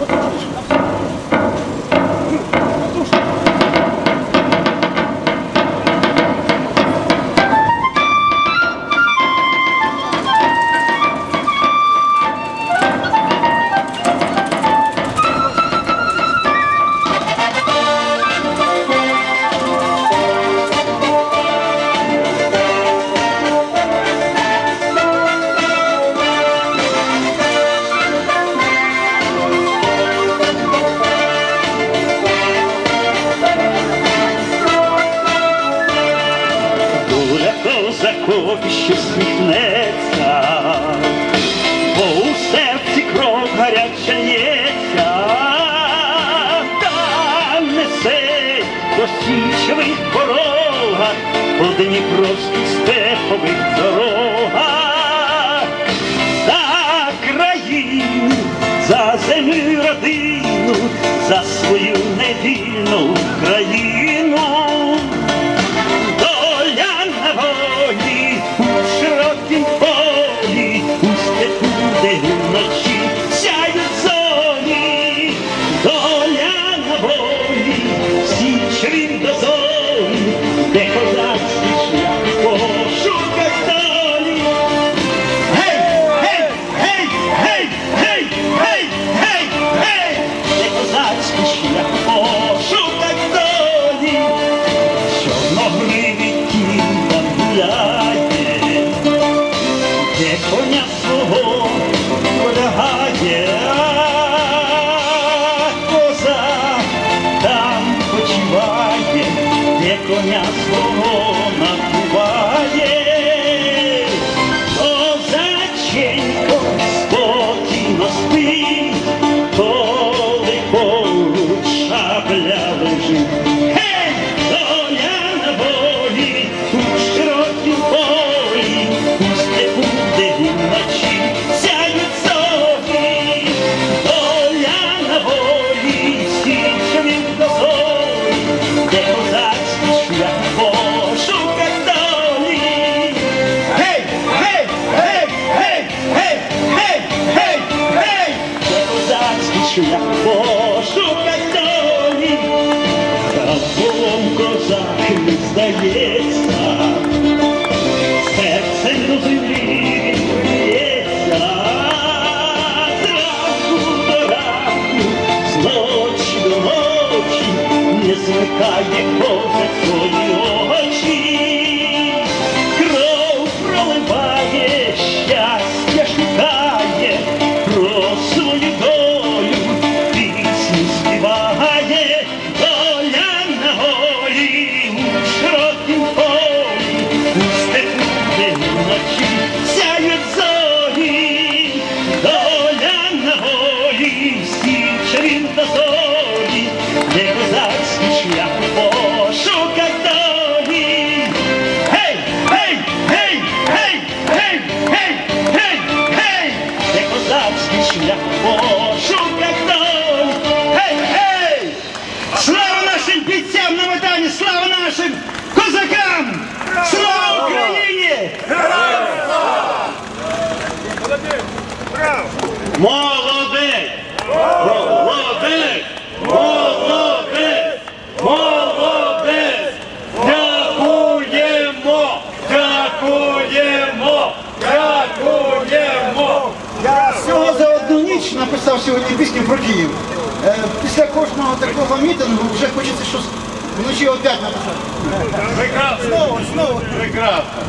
ことがで。Ще сміхнеться, бо у серці кров гаряча лється, та несе по січових порогах, по дніпровських степових дорогах, за країну, за землю родину, за свою невільну країну. Коня свого полягає, не здається, серцем до землі ночі, не змикає козак голі, січовім дозорі, де козацький шлях пошуках долі. Гей, гей, гей, гей, гей, гей, гей, гей, де козацький шлях пошуках долі. Гей, гей! Слава нашим бійцям на Майдані! Слава нашим козакам! Слава одну написав сьогодні пісню про Київ. Е, Після кожного такого мітингу вже хочеться щось вночі опять написати. Прекрасно! Знову, знову. Прекрасно!